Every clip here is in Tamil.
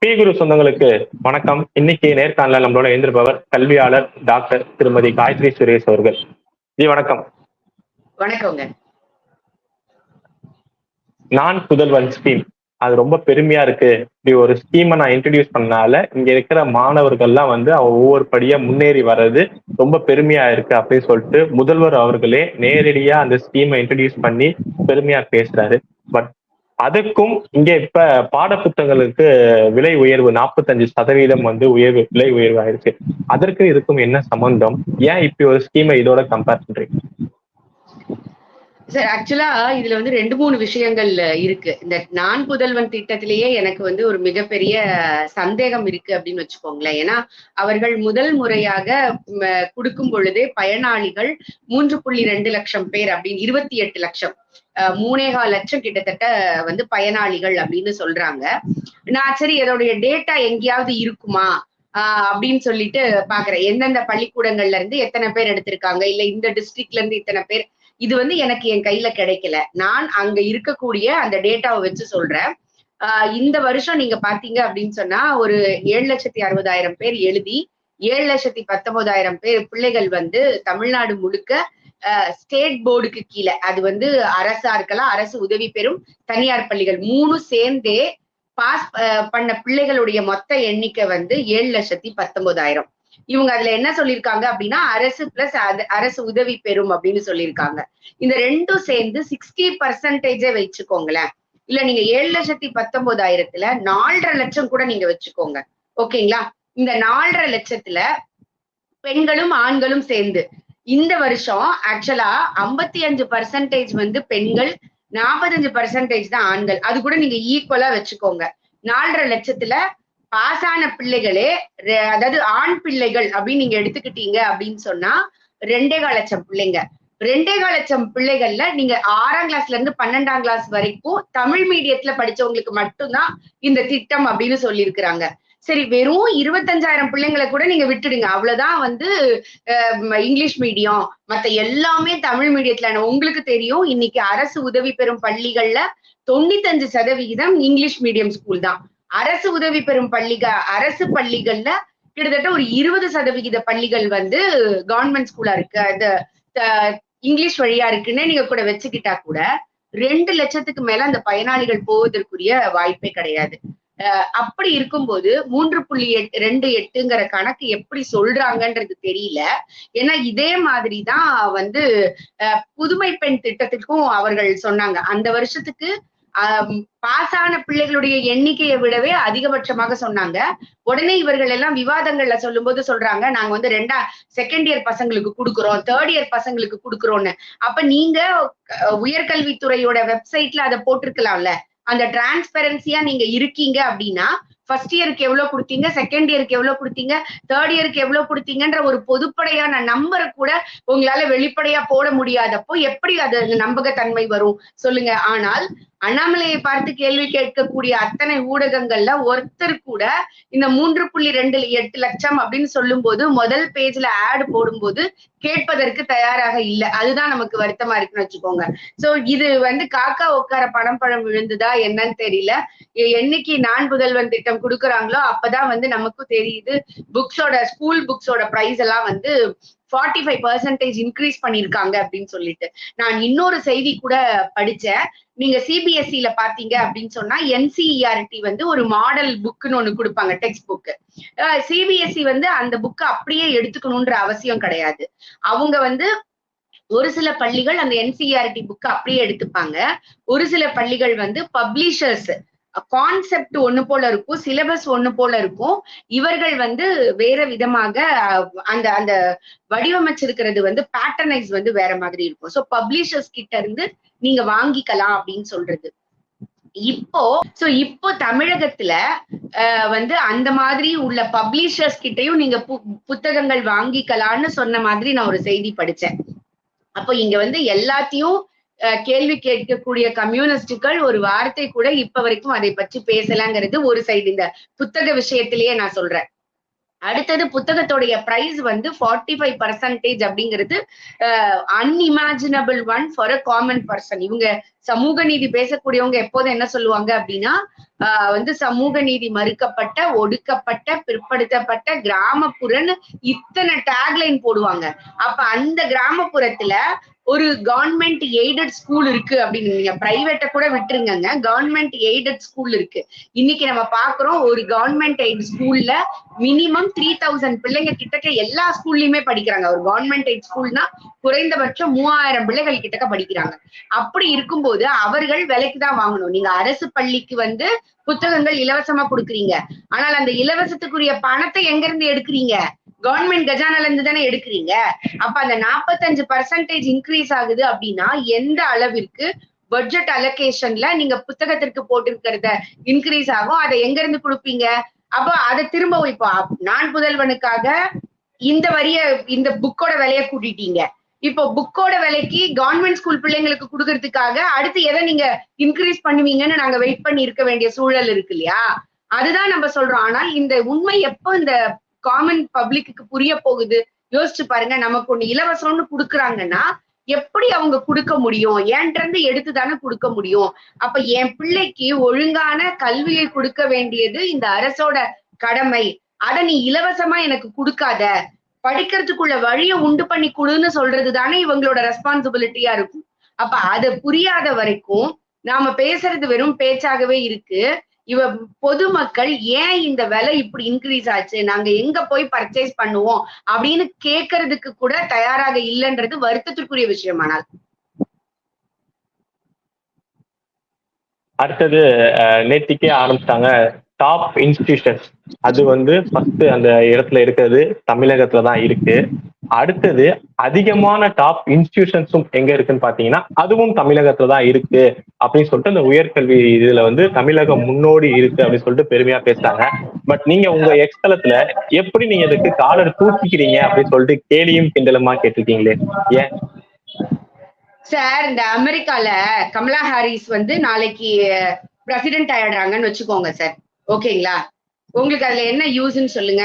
பி குரு சொந்தங்களுக்கு வணக்கம். இன்னைக்கு நேர்காணல நம்மளோட எழுந்திருப்பவர் கல்வியாளர் டாக்டர் திருமதி காயத்ரி சுரேஷ் அவர்கள். ஜி வணக்கம். வணக்கங்க. நான் புதல்வன் ஸ்கீம். அது ரொம்ப பெருமையா இருக்கு. இப்படி ஒரு ஸ்கீமை நான் இன்ட்ரடியூஸ் பண்ணனால இங்க இருக்கிற மாணவர்கள்லாம் வந்து அவங்க ஒவ்வொரு படியா முன்னேறி வர்றது ரொம்ப பெருமையா இருக்கு அப்படின்னு சொல்லிட்டு முதல்வர் அவர்களே நேரடியா அந்த ஸ்கீமை இன்ட்ரடியூஸ் பண்ணி பெருமையா பேசுறாரு. பட் அதுக்கும் இங்க இப்ப பாட புத்தகங்களுக்கு விலை உயர்வு நாற்பத்தஞ்சு சதவீதம் வந்து உயர்வு விலை உயர்வு ஆயிருக்கு அதற்கு இதுக்கும் என்ன சம்பந்தம்? ஏன் இப்படி ஒரு ஸ்கீமை இதோட கம்பேர் பண்றீங்க? சார் ஆக்சுவலா இதுல வந்து ரெண்டு மூணு விஷயங்கள் இருக்கு. இந்த நான் புதல்வன் திட்டத்திலேயே எனக்கு வந்து ஒரு மிகப்பெரிய சந்தேகம் இருக்கு அப்படின்னு வச்சுக்கோங்களேன். ஏன்னா அவர்கள் முதல் முறையாக கொடுக்கும் பொழுதே பயனாளிகள் மூன்று புள்ளி ரெண்டு லட்சம் பேர் அப்படின்னு இருபத்தி எட்டு லட்சம். மூணேகால் லட்சம் கிட்டத்தட்ட வந்து பயனாளிகள் அப்படின்னு சொல்றாங்க. நான் சரி அதோடைய டேட்டா எங்கேயாவது இருக்குமா? ஆஹ் அப்படின்னு சொல்லிட்டு பாக்குறேன். எந்தெந்த பள்ளிக்கூடங்கள்ல இருந்து எத்தனை பேர் எடுத்திருக்காங்க? இல்ல இந்த டிஸ்ட்ரிக்ட்ல இருந்து இத்தனை பேர்? இது வந்து எனக்கு என் கையில கிடைக்கல. நான் அங்க இருக்கக்கூடிய அந்த டேட்டாவை வச்சு சொல்றேன். ஆஹ் இந்த வருஷம் நீங்க பாத்தீங்க அப்படின்னு சொன்னா ஒரு ஏழு லட்சத்தி அறுபதாயிரம் பேர் எழுதி ஏழு லட்சத்தி பத்தொன்பதாயிரம் பேர் பிள்ளைகள் வந்து தமிழ்நாடு முழுக்க ஸ்டேட் போர்டுக்கு கீழே. அது வந்து அரசா இருக்கலாம் அரசு உதவி பெறும் தனியார் பள்ளிகள். மூணு சேர்ந்தே பாஸ் பண்ண பிள்ளைகளுடைய மொத்த எண்ணிக்கை வந்து ஏழு லட்சத்தி பத்தொன்பதாயிரம். இவங்க அதுல என்ன சொல்லியிருக்காங்க அப்படின்னா அரசு பிளஸ் அரசு உதவி பெறும் அப்படின்னு சொல்லியிருக்காங்க இந்த ரெண்டும் சேர்ந்து சிக்ஸ்டி பர்சன்டேஜே வச்சுக்கோங்களேன். இல்ல நீங்க ஏழு லட்சத்தி பத்தொன்பதாயிரத்துல நாலரை லட்சம் கூட நீங்க வச்சுக்கோங்க. ஓகேங்களா? இந்த நாலரை லட்சத்துல பெண்களும் ஆண்களும் சேர்ந்து இந்த வருஷம் ஆக்சுவலா ஐம்பத்தி அஞ்சு பர்சன்டேஜ் வந்து பெண்கள் நாற்பத்தஞ்சு பர்சன்டேஜ் தான் ஆண்கள். அது கூட நீங்க ஈக்குவலா வச்சுக்கோங்க. நாலரை லட்சத்துல பாஸ் ஆன பிள்ளைகளே அதாவது ஆண் பிள்ளைகள் அப்படின்னு நீங்க எடுத்துக்கிட்டீங்க அப்படின்னு சொன்னா ரெண்டே கால் லட்சம் பிள்ளைங்க. ரெண்டே கால் லட்சம் பிள்ளைகள்ல நீங்க ஆறாம் கிளாஸ்ல இருந்து பன்னெண்டாம் கிளாஸ் வரைக்கும் தமிழ் மீடியத்துல படிச்சவங்களுக்கு மட்டும்தான் இந்த திட்டம் அப்படின்னு சொல்லியிருக்கிறாங்க. சரி வெறும் இருபத்தஞ்சாயிரம் பிள்ளைங்களை கூட நீங்க விட்டுடுங்க. அவ்வளவுதான் வந்து இங்கிலீஷ் மீடியம் மத்த எல்லாமே தமிழ் மீடியத்துல. உங்களுக்கு தெரியும் இன்னைக்கு அரசு உதவி பெறும் பள்ளிகள்ல தொண்ணூத்தஞ்சு சதவிகிதம் இங்கிலீஷ் மீடியம் ஸ்கூல் தான். அரசு உதவி பெறும் பள்ளிக அரசு பள்ளிகள்ல கிட்டத்தட்ட ஒரு இருபது சதவிகித பள்ளிகள் வந்து கவர்மெண்ட் ஸ்கூலா இருக்கு. அந்த இங்கிலீஷ் வழியா இருக்குன்னு நீங்க கூட வச்சுக்கிட்டா கூட ரெண்டு லட்சத்துக்கு மேல அந்த பயனாளிகள் போவதற்குரிய வாய்ப்பே கிடையாது. அப்படி இருக்கும்போது மூன்று புள்ளி எட்டு ரெண்டு எட்டுங்கிற கணக்கு எப்படி சொல்றாங்கன்றது தெரியல. ஏன்னா இதே மாதிரிதான் வந்து புதுமை பெண் திட்டத்துக்கும் அவர்கள் சொன்னாங்க. அந்த வருஷத்துக்கு பாஸ் ஆன பிள்ளைகளுடைய எண்ணிக்கையை விடவே அதிகபட்சமாக சொன்னாங்க. உடனே இவர்கள் எல்லாம் விவாதங்கள்ல சொல்லும் போது சொல்றாங்க நாங்க வந்து ரெண்டா செகண்ட் இயர் பசங்களுக்கு கொடுக்குறோம் தேர்ட் இயர் பசங்களுக்கு கொடுக்குறோம்னு. அப்ப நீங்க உயர்கல்வித்துறையோட வெப்சைட்ல அதை போட்டிருக்கலாம்ல. அந்த டிரான்ஸ்பெரன்சியா நீங்க இருக்கீங்க அப்படின்னா ஃபர்ஸ்ட் இயருக்கு எவ்வளவு கொடுத்தீங்க? செகண்ட் இயருக்கு எவ்வளவு கொடுத்தீங்க? தேர்ட் இயருக்கு எவ்வளவு கொடுத்தீங்கன்ற ஒரு பொதுப்படையான நம்பரை கூட உங்களால வெளிப்படையா போட முடியாதப்போ எப்படி அது நம்பகத்தன்மை வரும்? சொல்லுங்க. ஆனால் அண்ணாமலையை பார்த்து கேள்வி கேட்கக்கூடிய அத்தனை ஊடகங்கள்ல ஒருத்தர் கூட இந்த மூன்று புள்ளி ரெண்டு எட்டு லட்சம் அப்படின்னு சொல்லும் போது முதல் பேஜ்ல ஆட் போடும்போது கேட்பதற்கு தயாராக இல்லை. அதுதான் நமக்கு வருத்தமா இருக்குன்னு வச்சுக்கோங்க. சோ இது வந்து காக்கா உட்கார பணம் பழம் விழுந்துதா என்னன்னு தெரியல. என்னைக்கு நான் புதல்வன் திட்டம் கொடுக்குறாங்களோ அப்பதான் வந்து நமக்கும் தெரியுது. புக்ஸோட ஸ்கூல் புக்ஸோட ப்ரைஸ் எல்லாம் வந்து ஃபார்ட்டி ஃபைவ் பர்சன்டேஜ் இன்க்ரீஸ் பண்ணிருக்காங்க அப்படின்னு சொல்லிட்டு. நான் இன்னொரு செய்தி கூட படிச்சேன். நீங்க சிபிஎஸ்சியில பாத்தீங்க அப்படின்னு சொன்னா என்சிஇஆர்டி வந்து ஒரு மாடல் புக்னு ஒண்ணு கொடுப்பாங்க டெக்ஸ்ட் புக் சிபிஎஸ்சி வந்து அந்த புக்கை அப்படியே எடுத்துக்கணும்ன்ற அவசியம் கிடையாது. அவங்க வந்து ஒரு சில பள்ளிகள் அந்த என்சிஆர்டி புக்கை அப்படியே எடுத்துப்பாங்க. ஒரு சில பள்ளிகள் வந்து பப்ளிஷர்ஸ் கான்செப்ட் ஒண்ணு போல இருக்கும் சிலபஸ் ஒண்ணு போல இருக்கும். இவர்கள் வந்து வேற விதமாக அந்த அந்த வடிவமைச்சிருக்கிறது வந்து பேட்டர்னைஸ் வந்து வேற மாதிரி இருக்கும். ஸோ பப்ளிஷர்ஸ் கிட்ட இருந்து நீங்க வாங்கிக்கலாம் அப்படின்னு சொல்றது. இப்போ சோ இப்போ தமிழகத்துல வந்து அந்த மாதிரி உள்ள பப்ளிஷர்ஸ் கிட்டையும் நீங்க புத்தகங்கள் வாங்கிக்கலாம்னு சொன்ன மாதிரி நான் ஒரு செய்தி படிச்சேன். அப்போ இங்க வந்து எல்லாத்தையும் கேள்வி கேட்கக்கூடிய கம்யூனிஸ்டுகள் ஒரு வார்த்தை கூட இப்ப வரைக்கும் அதை பற்றி பேசலாங்கிறது ஒரு சைடு இந்த புத்தக விஷயத்திலேயே நான் சொல்றேன். அடுத்தது புத்தகத்துடைய பிரைஸ் வந்து ஃபார்ட்டி ஃபைவ் பர்சன்டேஜ் அப்படிங்கிறது unimaginable one for a common person இவங்க சமூக நீதி பேசக்கூடியவங்க எப்போதும் என்ன சொல்லுவாங்க அப்படின்னா ஆஹ் வந்து சமூக நீதி மறுக்கப்பட்ட ஒடுக்கப்பட்ட பிற்படுத்தப்பட்ட கிராமப்புறன்னு இத்தனை டேக்லைன் போடுவாங்க. அப்ப அந்த கிராமப்புறத்துல ஒரு கவர்மெண்ட் எய்டட் ஸ்கூல் இருக்கு அப்படின்னு நீங்க பிரைவேட்டை கூட விட்டுருங்கங்க. கவர்மெண்ட் எய்டட் ஸ்கூல் இருக்கு. இன்னைக்கு நம்ம பாக்குறோம் ஒரு கவர்மெண்ட் எய்ட் ஸ்கூல்ல மினிமம் த்ரீ தௌசண்ட் பிள்ளைங்க கிட்டக்க எல்லா ஸ்கூல்லயுமே படிக்கிறாங்க. ஒரு கவர்மெண்ட் எய்ட் ஸ்கூல்னா குறைந்தபட்சம் மூவாயிரம் பிள்ளைகள் கிட்டக்க படிக்கிறாங்க. அப்படி இருக்கும்போது அவர்கள் விலைக்கு தான் வாங்கணும். நீங்க அரசு பள்ளிக்கு வந்து புத்தகங்கள் இலவசமா கொடுக்குறீங்க. ஆனால் அந்த இலவசத்துக்குரிய பணத்தை எங்க இருந்து எடுக்கிறீங்க? கவர்மெண்ட் கஜானால இருந்து தானே எடுக்கிறீங்க? அப்ப அந்த நாற்பத்தஞ்சு பர்சன்டேஜ் இன்க்ரீஸ் ஆகுது அப்படின்னா எந்த அளவிற்கு பட்ஜெட் அலோகேஷன்ல நீங்க புத்தகத்திற்கு போட்டிருக்கிறத இன்க்ரீஸ் ஆகும்? அதை எங்க இருந்து கொடுப்பீங்க? அப்போ அதை திரும்ப இப்போ நான் புதல்வனுக்காக இந்த வரிய இந்த புக்கோட விலைய கூட்டிட்டீங்க. இப்போ புக்கோட விலைக்கு கவர்மெண்ட் ஸ்கூல் பிள்ளைங்களுக்கு கொடுக்கறதுக்காக அடுத்து எதை நீங்க இன்க்ரீஸ் பண்ணுவீங்கன்னு நாங்க வெயிட் பண்ணி இருக்க வேண்டிய சூழல் இருக்கு இல்லையா? அதுதான் நம்ம சொல்றோம். ஆனால் இந்த உண்மை எப்போ இந்த காமன் பப்ளிக்கு புரிய போகுது. யோசிச்சு பாருங்க நமக்கு ஒண்ணு இலவசம்னு குடுக்குறாங்கன்னா எப்படி அவங்க கொடுக்க முடியும்? ஏன்ட்டு இருந்து எடுத்து தானே கொடுக்க முடியும்? அப்ப என் பிள்ளைக்கு ஒழுங்கான கல்வியை கொடுக்க வேண்டியது இந்த அரசோட கடமை. அட நீ இலவசமா எனக்கு கொடுக்காத. படிக்கிறதுக்குள்ள வழியை உண்டு பண்ணி கொடுன்னு சொல்றது தானே இவங்களோட ரெஸ்பான்சிபிலிட்டியா இருக்கும். அப்ப அது புரியாத வரைக்கும் நாம பேசுறது வெறும் பேச்சாகவே இருக்கு. இவ பொதுமக்கள் ஏன் இந்த விலை இப்படி இன்க்ரீஸ் ஆச்சு? நாங்க எங்க போய் பர்ச்சேஸ் பண்ணுவோம்? அப்படின்னு கேட்கறதுக்கு கூட தயாராக இல்லைன்றது வருத்தத்திற்குரிய விஷயமானால். அடுத்தது நேத்திக்கே ஆரம்பிச்சிட்டாங்க டாப் இன்ஸ்டிடியூஷன்ஸ் அது வந்து ஃபர்ஸ்ட் அந்த இடத்துல இருக்கிறது தமிழகத்துல தான் இருக்கு. அடுத்தது அதிகமான டாப் இன்ஸ்டிடியூஷன்ஸும் எங்க இருக்குன்னு பாத்தீங்கன்னா அதுவும் தமிழகத்துல தான் இருக்கு அப்படின்னு சொல்லிட்டு இந்த உயர்கல்வி இதுல வந்து தமிழகம் முன்னோடி இருக்கு அப்படின்னு சொல்லிட்டு பெருமையா பேசுறாங்க. பட் நீங்க உங்க எக்ஸ்தலத்துல எப்படி நீங்க இதுக்கு காலர் தூக்கிக்கிறீங்க அப்படின்னு சொல்லிட்டு கேலியும் கிண்டலுமா கேட்டிருக்கீங்களே? ஏன்? சார் இந்த அமெரிக்கால கமலா ஹாரிஸ் வந்து நாளைக்கு பிரசிடென்ட் ஆயிடுறாங்கன்னு வச்சுக்கோங்க சார் ஓகேங்களா உங்களுக்கு அதுல என்ன யூஸ்ன்னு சொல்லுங்க.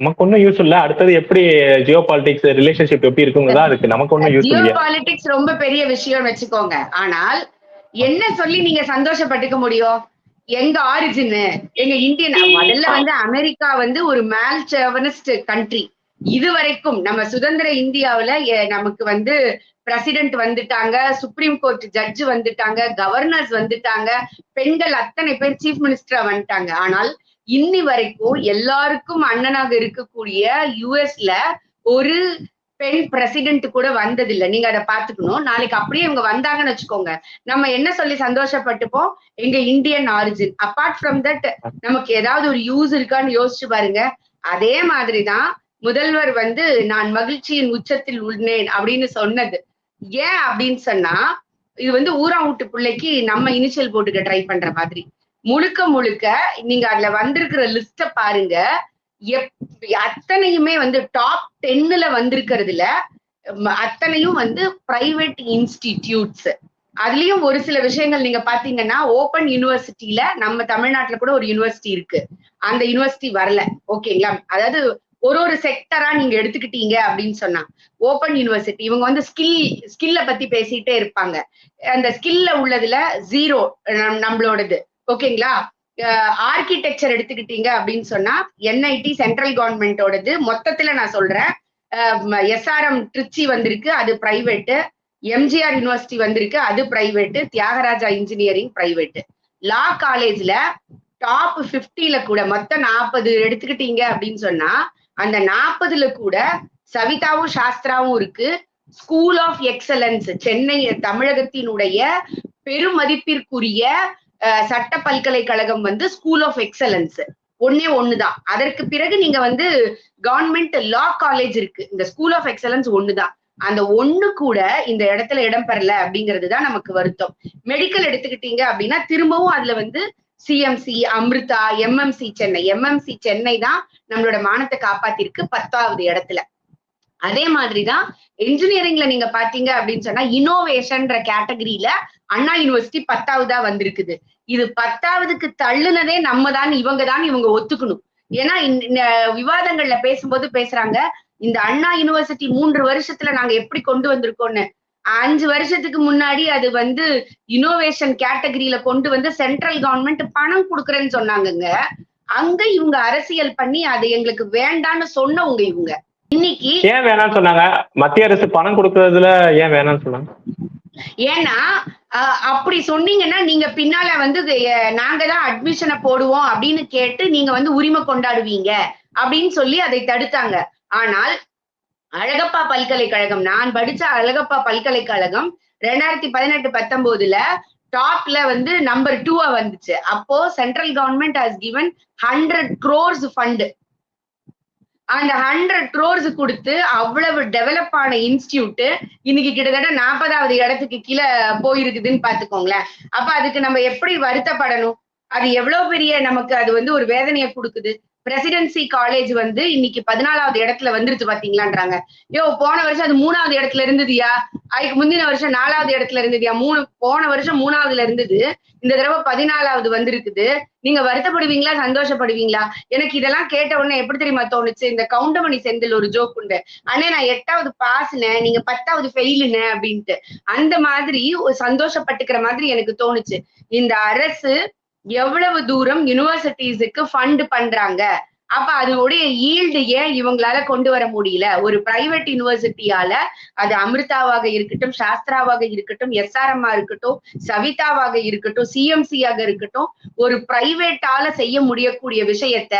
நமக்கு ஒன்றும் யூஸ் இல்ல. அடுத்தது எப்படி ஜியோ பாலிடிக்ஸ் ரிலேஷன்ஷிப் எப்படி இருக்குங்கதான் இருக்கு. நமக்கு ஒன்றும் யூஸ் இல்லையா. பாலிடிக்ஸ் ரொம்ப பெரிய விஷயம்னு வச்சுக்கோங்க. ஆனால் என்ன சொல்லி நீங்க சந்தோஷப்பட்டுக்க முடியும்? எங்க ஆரிஜின் எங்க இந்தியன் முதல்ல வந்து அமெரிக்கா வந்து ஒரு மேல் செவனிஸ்ட் கண்ட்ரி இது வரைக்கும் நம்ம சுதந்திர இந்தியாவுல நமக்கு வந்து பிரசிடென்ட் வந்துட்டாங்க சுப்ரீம் கோர்ட் ஜட்ஜ் வந்துட்டாங்க கவர்னர்ஸ் வந்துட்டாங்க பெண்கள் அத்தனை பேர் சீஃப் மினிஸ்டரா வந்துட்டாங்க. ஆனால் இன்னி வரைக்கும் எல்லாருக்கும் அண்ணனாக இருக்கக்கூடிய யுஎஸ்ல ஒரு பெண் பிரசிடென்ட் கூட வந்ததில்லை. நீங்க அதை பாத்துக்கணும் நாளைக்கு அப்படியே இவங்க வந்தாங்கன்னு வச்சுக்கோங்க. நம்ம என்ன சொல்லி சந்தோஷப்பட்டுப்போம்? எங்க Indian origin apart from that நமக்கு ஏதாவது ஒரு யூஸ் இருக்கான்னு யோசிச்சு பாருங்க. அதே மாதிரிதான் முதல்வர் வந்து நான் மகிழ்ச்சியின் உச்சத்தில் உள்ளேன் அப்படின்னு சொன்னது. ஏன் அப்படின்னு சொன்னா இது வந்து ஊரா வீட்டு பிள்ளைக்கு நம்ம இனிஷியல் போட்டுக்க ட்ரை பண்ற மாதிரி. முழுக்க முழுக்க நீங்க அதுல வந்திருக்கிற லிஸ்ட பாருங்க. எப் அத்தனையுமே வந்து டாப் டென்னுல வந்திருக்கிறதுல அத்தனையும் வந்து பிரைவேட் இன்ஸ்டிடியூட்ஸ் அதுலயும் ஒரு சில விஷயங்கள் நீங்க பாத்தீங்கன்னா ஓபன் யூனிவர்சிட்டியில நம்ம தமிழ்நாட்டுல கூட ஒரு யூனிவர்சிட்டி இருக்கு. அந்த யூனிவர்சிட்டி வரல. ஓகேங்களா அதாவது ஒரு ஒரு செக்டரா நீங்க எடுத்துக்கிட்டீங்க அப்படின்னு சொன்னா ஓபன் யூனிவர்சிட்டி இவங்க வந்து ஸ்கில் ஸ்கில்ல பத்தி பேசிட்டே இருப்பாங்க. அந்த ஸ்கில்ல உள்ளதுல ஜீரோ நம்மளோடது. ஓகேங்களா? ஆர்கிடெக்சர் எடுத்துக்கிட்டீங்க அப்படின்னு சொன்னா என்ஐடி சென்ட்ரல் கவர்மெண்டோடது மொத்தத்துல நான் சொல்றேன். எஸ்ஆர்எம் திருச்சி வந்திருக்கு அது பிரைவேட்டு எம்ஜிஆர் யூனிவர்சிட்டி வந்திருக்கு அது private Thiagaraja engineering private law காலேஜ்ல டாப் 50ல கூட மொத்தம் நாற்பது எடுத்துக்கிட்டீங்க அப்படின்னு சொன்னா அந்த நாற்பதுல கூட சவிதாவும் சாஸ்திராவும் இருக்கு. ஸ்கூல் ஆஃப் எக்ஸலன்ஸ் சென்னை தமிழகத்தினுடைய பெருமதிப்பிற்குரிய சட்ட பல்கலைக்கழகம் வந்து ஸ்கூல் ஆஃப் எக்ஸலன்ஸ் ஒன்னே ஒண்ணுதான். அதற்கு பிறகு நீங்க வந்து கவர்மெண்ட் லா காலேஜ் இருக்கு. இந்த ஸ்கூல் ஆஃப் எக்ஸலன்ஸ் ஒண்ணுதான். அந்த ஒண்ணு கூட இந்த இடத்துல இடம் பெறல அப்படிங்கிறது தான் நமக்கு வருத்தம். மெடிக்கல் எடுத்துக்கிட்டீங்க அப்படின்னா திரும்பவும் அதுல வந்து CMC Amrita MMC Chennai. MMC Chennai தான் நம்மளோட மானத்தை காப்பாத்திருக்கு பத்தாவது இடத்துல. அதே மாதிரிதான் இன்ஜினியரிங்ல நீங்க பாத்தீங்க அப்படின்னு சொன்னா இனோவேஷன்ற கேட்டகரியில அண்ணா யூனிவர்சிட்டி பத்தாவதா வந்திருக்குது. இது பத்தாவதுக்கு தள்ளுனதே நம்ம தான் இவங்க தான் இவங்க ஒத்துக்கணும். ஏன்னா இந்த- விவாதங்கள்ல பேசும்போது பேசுறாங்க இந்த அண்ணா யுனிவர்சிட்டி மூன்று வருஷத்துல நாங்க எப்படி கொண்டு வந்திருக்கோம்னு. அஞ்சு வருஷத்துக்கு முன்னாடி அது வந்து இனோவேஷன் கேட்டகரியில கொண்டு வந்து சென்ட்ரல் கவர்மெண்ட் பணம் கொடுக்குறேன்னு சொன்னாங்கங்க. அங்க இவங்க அரசியல் பண்ணி அது எங்களுக்கு வேண்டான்னு சொன்னவங்க இவங்க. இன்னைக்கு ஏன் வேணாம்னு சொன்னாங்க? மத்திய அரசு பணம் கொடுக்கறதுல ஏன் வேணாம்னு சொன்னாங்க? ஏன்னா அப்படி சொன்னீங்கன்னா நீங்க பின்னால வந்து நாங்க தான் அட்மிஷனை போடுவோம் அப்படின்னு கேட்டு நீங்க வந்து உரிமை கொண்டாடுவீங்க அப்படின்னு சொல்லி அதை தடுத்தாங்க. ஆனால் அழகப்பா பல்கலைக்கழகம் நான் படிச்ச அழகப்பா பல்கலைக்கழகம் ரெண்டாயிரத்தி பதினெட்டு பத்தொன்பதுல டாப்ல வந்து நம்பர் டூவா வந்துச்சு. அப்போ central government has given hundred crores fund அந்த ஹண்ட்ரட் க்ரோர்ஸ் கொடுத்து அவ்வளவு டெவலப் ஆன இன்ஸ்டியூட் இன்னைக்கு கிட்டத்தட்ட நாற்பதாவது இடத்துக்கு கீழே போயிருக்குதுன்னு பாத்துக்கோங்களேன் அப்ப அதுக்கு நம்ம எப்படி வருத்தப்படணும்? அது எவ்வளவு பெரிய நமக்கு அது வந்து ஒரு வேதனையை கொடுக்குது. பிரசிடென்சி காலேஜ் வந்து இன்னைக்கு பதினாலாவது இடத்துல வந்துருச்சு பாத்தீங்களான்றாங்க. யோ போன வருஷம் அது மூணாவது இடத்துல இருந்ததுயா? அதுக்கு முந்தின வருஷம் நாலாவது இடத்துல இருந்ததுயா? மூணு போன வருஷம் மூணாவதுல இருந்தது. இந்த தடவை பதினாலாவது வந்திருக்குது. நீங்க வருத்தப்படுவீங்களா? சந்தோஷப்படுவீங்களா? எனக்கு இதெல்லாம் கேட்ட உடனே எப்படி தெரியுமா தோணுச்சு? இந்த கவுண்டமணி செந்தில் ஒரு ஜோக் உண்டு. அண்ணே நான் எட்டாவது பாஸ்னேன் நீங்க பத்தாவது ஃபெயிலுன அப்படின்ட்டு. அந்த மாதிரி ஒரு சந்தோஷப்பட்டுக்கிற மாதிரி எனக்கு தோணுச்சு. இந்த அரசு எவ்வளவு தூரம் யூனிவர்சிட்டிஸுக்கு ஃபண்ட் பண்றாங்க? அப்ப அதோடைய ஈல்டு ஏன் இவங்களால கொண்டு வர முடியல? ஒரு பிரைவேட் யூனிவர்சிட்டியால அது அமிர்தாவாக இருக்கட்டும் சாஸ்திராவாக இருக்கட்டும் எஸ்ஆர்எம்ஆ இருக்கட்டும் சவிதாவாக இருக்கட்டும் சிஎம்சியாக இருக்கட்டும் ஒரு பிரைவேட்டால செய்ய முடியக்கூடிய விஷயத்த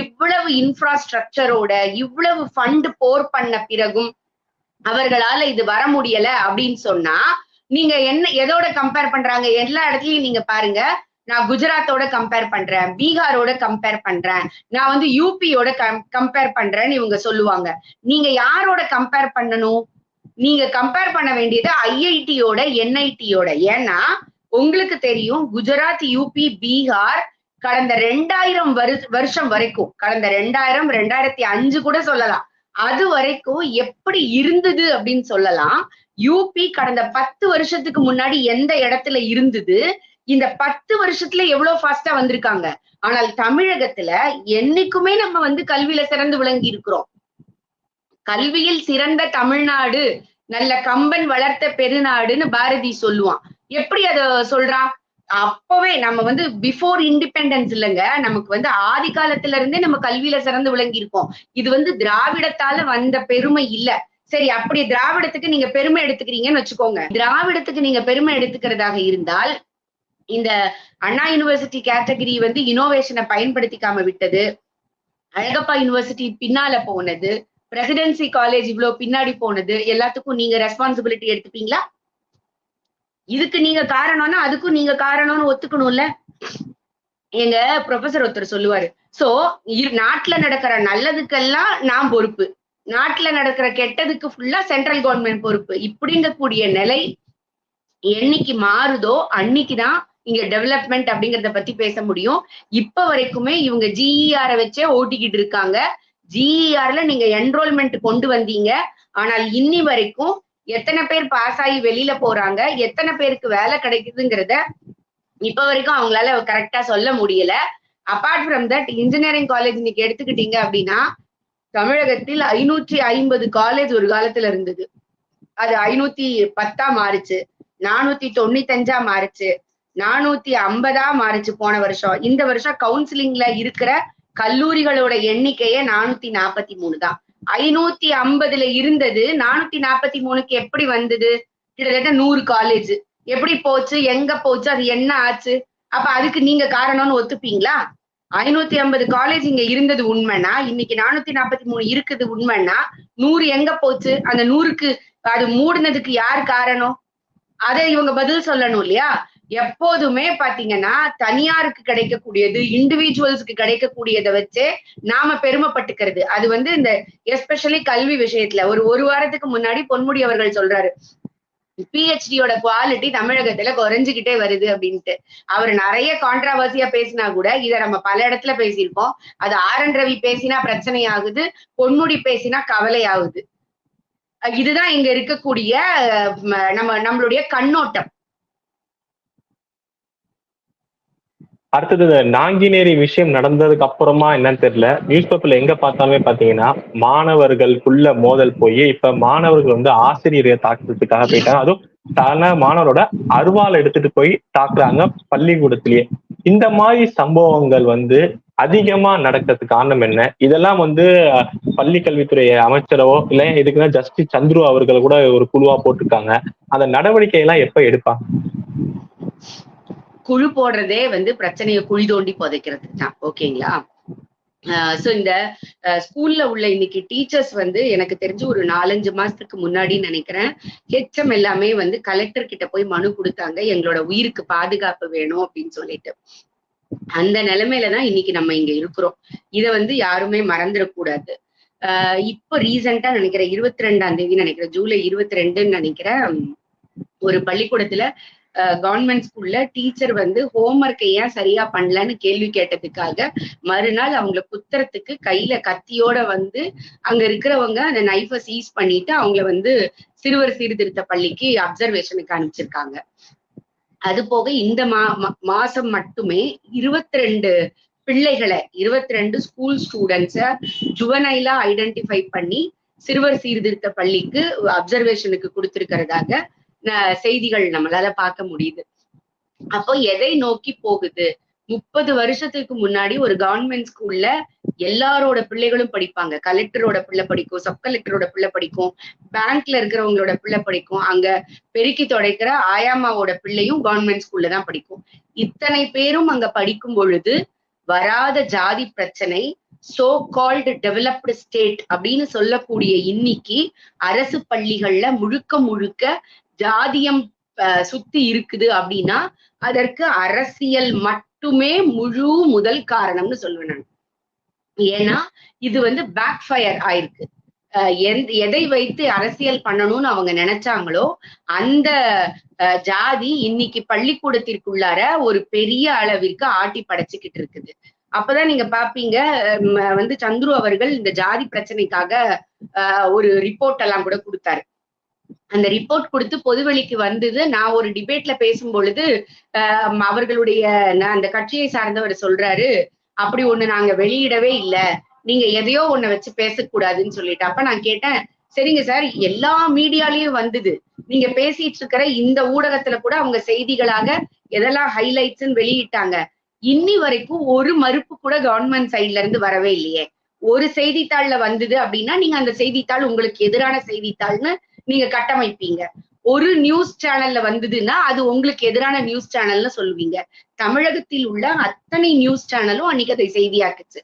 இவ்வளவு இன்ஃப்ராஸ்ட்ரக்சரோட இவ்வளவு ஃபண்ட் போர் பண்ண பிறகும் அவர்களால இது வர முடியல அப்படின்னு சொன்னா நீங்க என்ன எதோட கம்பேர் பண்றாங்க? எல்லா இடத்துலயும் நீங்க பாருங்க நான் குஜராத்தோட கம்பேர் பண்றேன் பீகாரோட கம்பேர் பண்றேன் நான் வந்து யூபியோட கம்பேர் பண்றேன்னு இவங்க சொல்லுவாங்க. நீங்க யாரோட கம்பேர் பண்ணணும்? நீங்க கம்பேர் பண்ண வேண்டியது ஐஐடியோட என்ஐடியோட ஏன்னா உங்களுக்கு தெரியும் குஜராத் யூபி பீகார் கடந்த ரெண்டாயிரம் வருஷம் வரைக்கும் கடந்த ரெண்டாயிரம் ரெண்டாயிரத்தி அஞ்சு கூட சொல்லலாம். அது வரைக்கும் எப்படி இருந்தது அப்படின்னு சொல்லலாம். யூபி கடந்த பத்து வருஷத்துக்கு முன்னாடி எந்த இடத்துல இருந்தது? இந்த பத்து வருஷத்துல எவ்வளவு ஃபாஸ்டா வந்திருக்காங்க? ஆனால் தமிழகத்துல என்னைக்குமே நம்ம வந்து கல்வியில சிறந்து விளங்கி இருக்கிறோம். கல்வியில் சிறந்த தமிழ்நாடு நல்ல கம்பன் வளர்த்த பெருநாடுன்னு பாரதி சொல்லுவான். எப்படி அத சொல்றான் அப்பவே நம்ம வந்து பிஃபோர் இண்டிபெண்டன்ஸ் இல்லைங்க நமக்கு வந்து ஆதி காலத்துல இருந்தே நம்ம கல்வியில சிறந்து விளங்கி இருக்கோம். இது வந்து திராவிடத்தால வந்த பெருமை இல்ல. சரி அப்படி திராவிடத்துக்கு நீங்க பெருமை எடுத்துக்கிறீங்கன்னு வச்சுக்கோங்க. திராவிடத்துக்கு நீங்க பெருமை எடுத்துக்கிறதாக இருந்தால் இந்த அண்ணா யூனிவர்சிட்டி கேட்டகரி வந்து இனோவேஷனை பயன்படுத்திக்காம விட்டது. அழகப்பா யூனிவர்சிட்டி பின்னால போனது. பிரசிடென்சி காலேஜ் இவ்வளவு பின்னாடி போனது. எல்லாத்துக்கும் நீங்க ரெஸ்பான்சிபிலிட்டி எடுத்துப்பீங்களா? இதுக்கு நீங்க காரணம்னா அதுக்கும் நீங்க காரணம்னு ஒத்துக்கணும்ல? எங்க ப்ரொஃபசர் ஒருத்தர் சொல்லுவாரு. சோ நாட்டுல நடக்கிற நல்லதுக்கெல்லாம் நான் பொறுப்பு. நாட்டுல நடக்கிற கெட்டதுக்கு ஃபுல்லா சென்ட்ரல் கவர்மெண்ட் பொறுப்பு. இப்படிங்கக்கூடிய நிலை என்னைக்கு மாறுதோ அன்னைக்குதான் இங்க டெவலப்மெண்ட் அப்படிங்கறத பத்தி பேச முடியும். இப்ப வரைக்குமே இவங்க ஜிஇஆர வச்சே ஓட்டிக்கிட்டு இருக்காங்க. ஜிஇஆர்ல நீங்க என்ரோல்மெண்ட் கொண்டு வந்தீங்க. ஆனால் இன்னி வரைக்கும் எத்தனை பேர் பாஸ் ஆகி வெளியில போறாங்க எத்தனை பேருக்கு வேலை கிடைக்குதுங்கிறத இப்ப வரைக்கும் அவங்களால கரெக்டா சொல்ல முடியல. Apart from that engineering college இன்னைக்கு எடுத்துக்கிட்டீங்க அப்படின்னா தமிழகத்தில் ஐநூற்றி ஐம்பது காலேஜ் ஒரு காலத்துல இருந்தது. அது ஐநூத்தி பத்தா மாறுச்சு. நானூத்தி தொண்ணூத்தஞ்சா மாறுச்சு. நானூத்தி ஐம்பதா மாறிச்சு போன வருஷம். இந்த வருஷம் கவுன்சிலிங்ல இருக்கிற கல்லூரிகளோட எண்ணிக்கையே நானூத்தி நாற்பத்தி மூணு தான் ஐநூத்தி ஐம்பதுல இருந்தது நானூத்தி நாற்பத்தி மூணுக்கு எப்படி வந்தது? கிட்டத்தட்ட நூறு காலேஜ் எப்படி போச்சு? எங்க போச்சு? அது என்ன ஆச்சு? அப்ப அதுக்கு நீங்க காரணம்னு ஒத்துப்பீங்களா? ஐநூத்தி ஐம்பது காலேஜ் இங்க இருந்தது உண்மைன்னா இன்னைக்கு நானூத்தி நாற்பத்தி மூணு இருக்குது உண்மைன்னா நூறு எங்க போச்சு? அந்த நூறுக்கு அது மூடினதுக்கு யார் காரணம்? அதை இவங்க பதில் சொல்லணும் இல்லையா? எப்போதுமே பாத்தீங்கன்னா தனியாருக்கு கிடைக்கக்கூடியது இண்டிவிஜுவல்ஸ்க்கு கிடைக்கக்கூடியதை வச்சே நாம பெருமைப்பட்டுக்கிறது. அது வந்து இந்த எஸ்பெஷலி கல்வி விஷயத்துல. ஒரு ஒரு வாரத்துக்கு முன்னாடி பொன்முடி அவர்கள் சொல்றாரு. பிஹெச்டியோட குவாலிட்டி தமிழகத்துல குறைஞ்சுக்கிட்டே வருது அப்படின்ட்டு. அவர் நிறைய கான்ட்ராவர்சியா பேசினா கூட இதை நம்ம பல இடத்துல பேசியிருக்கோம். அது ஆர் என் ரவி பேசினா பிரச்சனை ஆகுது பொன்முடி பேசினா கவலை ஆகுது இதுதான் இங்க இருக்கக்கூடிய நம்ம நம்மளுடைய கண்ணோட்டம். அடுத்தது இந்த நாங்கினேரி விஷயம் நடந்ததுக்கு அப்புறமா என்னன்னு தெரியல. நியூஸ் பேப்பர்ல எங்க பார்த்தாலுமே பாத்தீங்கன்னா மாணவர்களுக்குள்ள மோதல் போய் இப்ப மாணவர்கள் வந்து ஆசிரியரை தாக்குறதுக்காக போயிட்டாங்க. அதுவும் தான மாணவரோட அருவாள் எடுத்துட்டு போய் தாக்குறாங்க பள்ளிக்கூடத்திலேயே. இந்த மாதிரி சம்பவங்கள் வந்து அதிகமா நடக்கிறதுக்கு காரணம் என்ன? இதெல்லாம் வந்து பள்ளி கல்வித்துறை அமைச்சரோ இல்ல இதுக்குன்னா ஜஸ்டிஸ் சந்துரு அவர்கள் கூட ஒரு குழுவா போட்டிருக்காங்க. அந்த நடவடிக்கை எல்லாம் எப்ப எடுப்பாங்க? குழு போடுறதே வந்து பிரச்சனையை குழி தோண்டி புதைக்கிறதுக்கு தான் ஓகேங்களா ஸோ இந்த ஸ்கூல்ல உள்ள இன்னைக்கு டீச்சர்ஸ் வந்து எனக்கு தெரிஞ்சு ஒரு நாலஞ்சு மாசத்துக்கு முன்னாடி நினைக்கிறேன். ஹெச்எம் எல்லாமே வந்து கலெக்டர் கிட்ட போய் மனு கொடுத்தாங்க. எங்களோட உயிருக்கு பாதுகாப்பு வேணும் அப்படின்னு சொல்லிட்டு. அந்த நிலைமையில தான் இன்னைக்கு நம்ம இங்க இருக்கிறோம். இத வந்து யாருமே மறந்துடக்கூடாது. ஆஹ் இப்போ ரீசெண்டா நினைக்கிறேன் இருபத்தி ரெண்டாம் தேதி நினைக்கிறேன் ஜூலை இருபத்தி ரெண்டுன்னு நினைக்கிறேன். ஒரு பள்ளிக்கூடத்துல கவர்மெண்ட் ஸ்கூல்ல டீச்சர் வந்து ஹோம்ஒர்க்கை ஏன் சரியா பண்ணலன்னு கேள்வி கேட்டதுக்காக மறுநாள் அவங்கள குத்துறதுக்கு கையில கத்தியோட வந்து அங்க இருக்கிறவங்க அந்த நைஃபை சீஸ் பண்ணிட்டு அவங்கள வந்து சிறுவர் சீர்திருத்த பள்ளிக்கு அப்சர்வேஷனுக்கு அனுப்பிச்சிருக்காங்க. அது போக இந்த மா மா- மாசம் மட்டுமே இருபத்தி ரெண்டு பிள்ளைகளை இருபத்தி ரெண்டு ஸ்கூல் ஸ்டூடெண்ட்ஸ ஜுவனைலா ஐடென்டிஃபை பண்ணி சிறுவர் சீர்திருத்த பள்ளிக்கு அப்சர்வேஷனுக்கு கொடுத்திருக்கிறதாக செய்திகள் நம்மளால பார்க்க முடியுது. அப்போ எதை நோக்கி போகுது? முப்பது வருஷத்துக்கு முன்னாடி ஒரு கவர்மெண்ட் ஸ்கூல்ல எல்லாரோட பிள்ளைகளும் படிப்பாங்க. கலெக்டரோட பிள்ளை படிக்கும் சப் கலெக்டரோட பிள்ளை படிக்கும் பேங்க்ல இருக்கிறவங்களோட பிள்ளை படிக்கும் அங்க பெருக்கி தொடைக்கிற ஆயாமாவோட பிள்ளையும் கவர்மெண்ட் ஸ்கூல்ல தான் படிக்கும். இத்தனை பேரும் அங்க படிக்கும் பொழுது வராத ஜாதி பிரச்சனை சோ கால்டு டெவலப்டு ஸ்டேட் அப்படின்னு சொல்லக்கூடிய இன்னைக்கு அரசு பள்ளிகள்ல முழுக்க முழுக்க ஜாதியம் அஹ், சுத்தி இருக்குது அப்படின்னா அதற்கு அரசியல் மட்டுமே முழு முதல் காரணம்னு சொல்லுவேன் நான். ஏன்னா இது வந்து பேக் ஃபயர் ஆயிருக்கு எந்த- எதை வைத்து அரசியல் பண்ணணும்னு அவங்க நினைச்சாங்களோ அந்த அஹ், ஜாதி இன்னைக்கு பள்ளிக்கூடத்திற்குள்ளார ஒரு பெரிய அளவிற்கு ஆட்டி படைச்சுக்கிட்டு இருக்குது. அப்பதான் நீங்க பாப்பீங்க வந்து சந்துரு அவர்கள் இந்த ஜாதி பிரச்சனைக்காக ஒரு ரிப்போர்ட் எல்லாம் கூட கொடுத்தாரு. அந்த ரிப்போர்ட் கொடுத்து பொதுவெளிக்கு வந்தது. நான் ஒரு டிபேட்ல பேசும் பொழுது அவர்களுடைய அந்த கட்சியை சார்ந்தவர் சொல்றாரு அப்படி ஒண்ணு நாங்க வெளியிடவே இல்ல. நீங்க எதையோ ஒண்ண வச்சு பேசக்கூடாதுன்னு சொல்லிட்டு. அப்ப நான் கேட்டேன் சரிங்க சார் எல்லா மீடியாலயும் வந்தது. நீங்க பேசிட்டு இருக்கிற இந்த ஊடகத்துல கூட அவங்க செய்திகளாக எதெல்லாம் ஹைலைட்ஸ்ன்னு வெளியிட்டாங்க. இன்னி வரைக்கும் ஒரு மறுப்பு கூட கவர்மெண்ட் சைட்ல இருந்து வரவே இல்லையே. ஒரு செய்தித்தாள்ல வந்தது அப்படின்னா நீங்க அந்த செய்தித்தாள் உங்களுக்கு எதிரான செய்தித்தாள்னு நீங்க கட்டமைப்பீங்க. ஒரு நியூஸ் சேனல்ல வந்ததுன்னா அது உங்களுக்கு எதிரான நியூஸ் சேனல்னு சொல்லுவீங்க. தமிழகத்தில் உள்ள அத்தனை நியூஸ் சேனலும் அன்னைக்கு அதை செய்தியாக்குச்சு.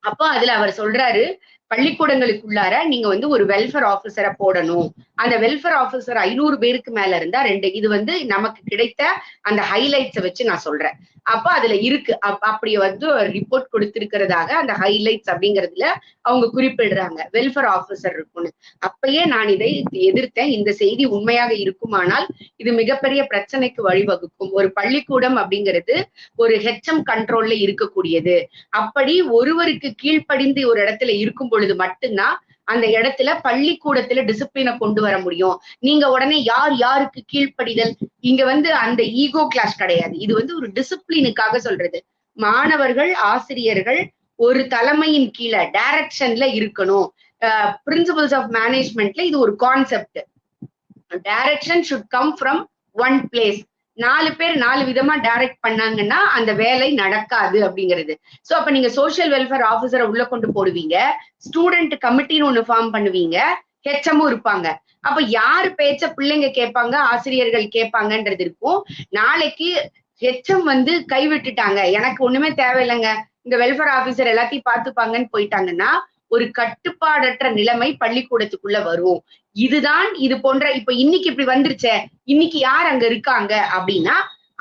அப்போ அதுல அவர் சொல்றாரு பள்ளிக்கூடங்களுக்குள்ளார நீங்க வந்து ஒரு வெல்ஃபேர் ஆஃபீஸரை போடணும். அந்த வெல்ஃபேர் ஆஃபீஸர் ஐநூறு பேருக்கு மேல இருந்தா ரெண்டு இது வந்து நமக்கு கிடைத்த அந்த ஹைலைட்ஸை வச்சு நான் சொல்றேன். அப்ப அதுல இருக்கு. அப்- அப்படி வந்து ரிப்போர்ட் கொடுத்திருக்கிறதாக அந்த ஹைலைட்ஸ் அப்படிங்கறதுல அவங்க குறிப்பிடுறாங்க. வெல்ஃபேர் ஆபீசர் இருக்கும்னு. அப்பயே நான் இதை எதிர்த்தேன். இந்த செய்தி உண்மையாக இருக்குமானால் இது மிகப்பெரிய பிரச்சனைக்கு வழிவகுக்கும். ஒரு பள்ளிக்கூடம் அப்படிங்கிறது ஒரு ஹெச்எம் கண்ட்ரோல்ல இருக்கக்கூடியது. அப்படி ஒருவருக்கு கீழ்ப்படிந்து ஒரு இடத்துல இருக்கும் பொழுது மட்டும்தான் அந்த இடத்துல பள்ளிக்கூடத்துல டிசிப்ளினை கொண்டு வர முடியும். நீங்க உடனே யார் யாருக்கு கீழ்ப்படிதல்? இங்க வந்து அந்த ஈகோ கிளாஸ் கிடையாது. இது வந்து ஒரு டிசிப்ளினுக்காக சொல்றது. மாணவர்கள் ஆசிரியர்கள் ஒரு தலைமையின் கீழே டைரக்ஷன்ல இருக்கணும். பிரின்சிபல்ஸ் ஆஃப் மேனேஜ்மெண்ட்ல இது ஒரு concept direction should come from one place நாலு பேர் நாலு விதமா டைரக்ட் பண்ணாங்கன்னா அந்த வேலை நடக்காது அப்படிங்கிறது. சோ அப்ப நீங்க சோசியல் வெல்ஃபேர் ஆஃபீஸரை உள்ள கொண்டு போடுவீங்க. ஸ்டூடெண்ட் கமிட்டின்னு ஒண்ணு ஃபார்ம் பண்ணுவீங்க. ஹெச்எம்மும் இருப்பாங்க. அப்ப யார் பேச்ச பிள்ளைங்க கேட்பாங்க ஆசிரியர்கள் கேட்பாங்கன்றது இருக்கும். நாளைக்கு ஹெச்எம் வந்து கைவிட்டுட்டாங்க எனக்கு ஒண்ணுமே தேவையில்லைங்க. இந்த வெல்ஃபேர் ஆபீசர் எல்லாத்தையும் பார்த்துப்பாங்கன்னு போயிட்டாங்கன்னா ஒரு கட்டுப்பாடற்ற நிலைமை பள்ளிக்கூடத்துக்குள்ள வரும். இதுதான் இது போன்ற இப்ப இன்னைக்கு இப்படி வந்துருச்சே இன்னைக்கு யார் அங்க இருக்காங்க அப்படின்னா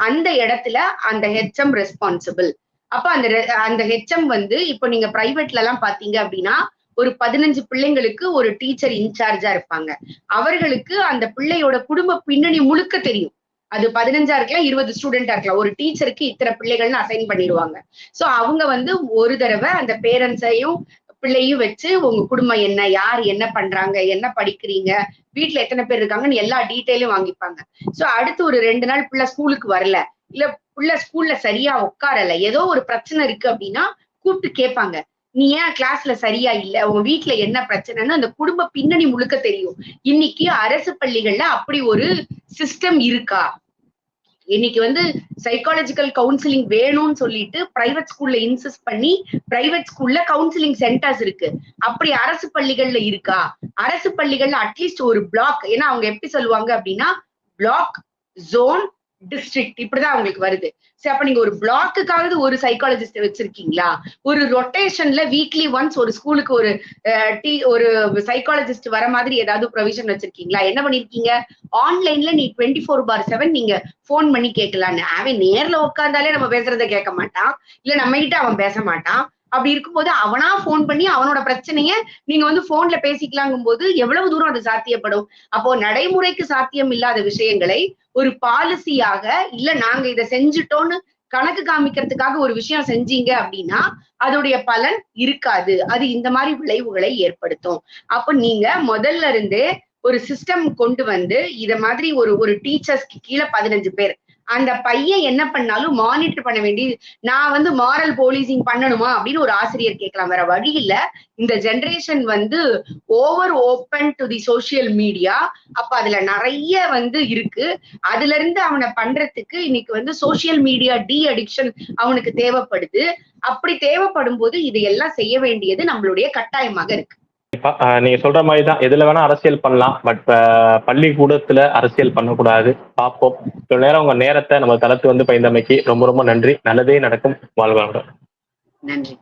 அந்த இடத்துல அந்த ஹெச்எம் ரெஸ்பான்சிபிள் அப்ப அந்த அந்த ஹெச்எம் வந்து இப்போ நீங்க பிரைவேட்ல எல்லாம் பாத்தீங்க அப்படின்னா ஒரு பதினஞ்சு பிள்ளைங்களுக்கு ஒரு டீச்சர் இன்சார்ஜா இருப்பாங்க. அவர்களுக்கு அந்த பிள்ளையோட குடும்ப பின்னணி முழுக்க தெரியும். அது பதினஞ்சா இருக்கலாம் இருபது ஸ்டூடெண்டா இருக்கலாம். ஒரு டீச்சருக்கு இத்தனை பிள்ளைகள்னு அசைன் பண்ணிடுவாங்க. சோ அவங்க வந்து ஒரு தடவை அந்த பேரண்ட்ஸையும் பிள்ளையும் வச்சு உங்க குடும்பம் என்ன யார் என்ன பண்றாங்க என்ன படிக்கிறீங்க வீட்ல எத்தனை பேர் இருக்காங்கன்னு எல்லா டீட்டெயிலும் வாங்கிப்பாங்க. சோ அடுத்து ஒரு ரெண்டு நாள் பிள்ளை ஸ்கூலுக்கு வரல. இல்ல புள்ள ஸ்கூல்ல சரியா உட்காரல. ஏதோ ஒரு பிரச்சனை இருக்கு அப்படின்னா கூப்பிட்டு கேட்பாங்க. நீ ஏன் கிளாஸ்ல சரியா இல்ல? உங்க வீட்டுல என்ன பிரச்சனைன்னு அந்த குடும்ப பின்னணி முழுக்க தெரியும். இன்னைக்கு அரசு பள்ளிகள்ல அப்படி ஒரு சிஸ்டம் இருக்கா? இன்னைக்கு வந்து சைக்காலஜிக்கல் கவுன்சிலிங் வேணும்னு சொல்லிட்டு பிரைவேட் ஸ்கூல்ல இன்சிஸ்ட் பண்ணி பிரைவேட் ஸ்கூல்ல கவுன்சிலிங் சென்டர்ஸ் இருக்கு. அப்படி அரசு பள்ளிகள்ல இருக்கா? அரசு பள்ளிகள்ல அட்லீஸ்ட் ஒரு பிளாக் ஏன்னா அவங்க எப்படி சொல்லுவாங்க அப்படின்னா பிளாக் ஜோன் டிஸ்ட்ரிக்ட் இப்படிதான் அவங்களுக்கு வருது. சரி அப்ப நீங்க ஒரு பிளாக்குக்காவது ஒரு சைக்காலஜிஸ்ட் வச்சிருக்கீங்களா? ஒரு ரொட்டேஷன்ல வீக்லி ஒன்ஸ் ஒரு ஸ்கூலுக்கு ஒரு டி ஒரு சைக்காலஜிஸ்ட் வர மாதிரி ஏதாவது ப்ரொவிஷன் வச்சிருக்கீங்களா? என்ன பண்ணிருக்கீங்க? ஆன்லைன்ல நீ டுவெண்ட்டி ஃபோர் பார் செவன் நீங்க போன் பண்ணி கேட்கலான்னு. அவன் நேர்ல உட்காந்தாலே நம்ம பேசுறத கேட்க மாட்டான். இல்ல நம்ம கிட்ட அவன் பேச மாட்டான். அப்படி இருக்கும்போது அவனா போன் பண்ணி அவனோட பிரச்சனைய நீங்க வந்து போன்ல பேசிக்கலாங்கும் போது எவ்வளவு தூரம் அது சாத்தியப்படும்? அப்போ நடைமுறைக்கு சாத்தியம் இல்லாத விஷயங்களை ஒரு பாலிசியாக இல்ல நாங்க இதை செஞ்சுட்டோம்னு கணக்கு காமிக்கிறதுக்காக ஒரு விஷயம் செஞ்சீங்க அப்படின்னா அதோடைய பலன் இருக்காது. அது இந்த மாதிரி விளைவுகளை ஏற்படுத்தும். அப்ப நீங்க முதல்ல இருந்தே ஒரு சிஸ்டம் கொண்டு வந்து இத மாதிரி ஒரு ஒரு டீச்சர்ஸ்க்கு கீழே பதினஞ்சு பேர் அந்த பையன் என்ன பண்ணாலும் மானிட்டர் பண்ண வேண்டி நான் வந்து மாரல் போலீசிங் பண்ணணுமா அப்படின்னு ஒரு ஆசிரியர் கேட்கலாம். வேற வழி இல்ல. இந்த ஜெனரேஷன் வந்து over open to the social media அப்ப அதுல நிறைய வந்து இருக்கு. அதுல இருந்து அவனை பண்றதுக்கு இன்னைக்கு வந்து சோசியல் மீடியா டி அடிக்ஷன் அவனுக்கு தேவைப்படுது. அப்படி தேவைப்படும் போது இதையெல்லாம் செய்ய வேண்டியது நம்மளுடைய கட்டாயமாக இருக்கு. நீங்க சொல்ற மாதிரி தான் எதுல வேணா அரசியல் பண்ணலாம். பட் பள்ளிக்கூடத்துல அரசியல் பண்ணக்கூடாது. பார்ப்போம். இவ்வளவு நேரம் உங்க நேரத்தை நம்ம தளத்து வந்து பயந்தமைக்கு ரொம்ப ரொம்ப நன்றி. நல்லதே நடக்கும். வாழ்வாங்க நன்றி.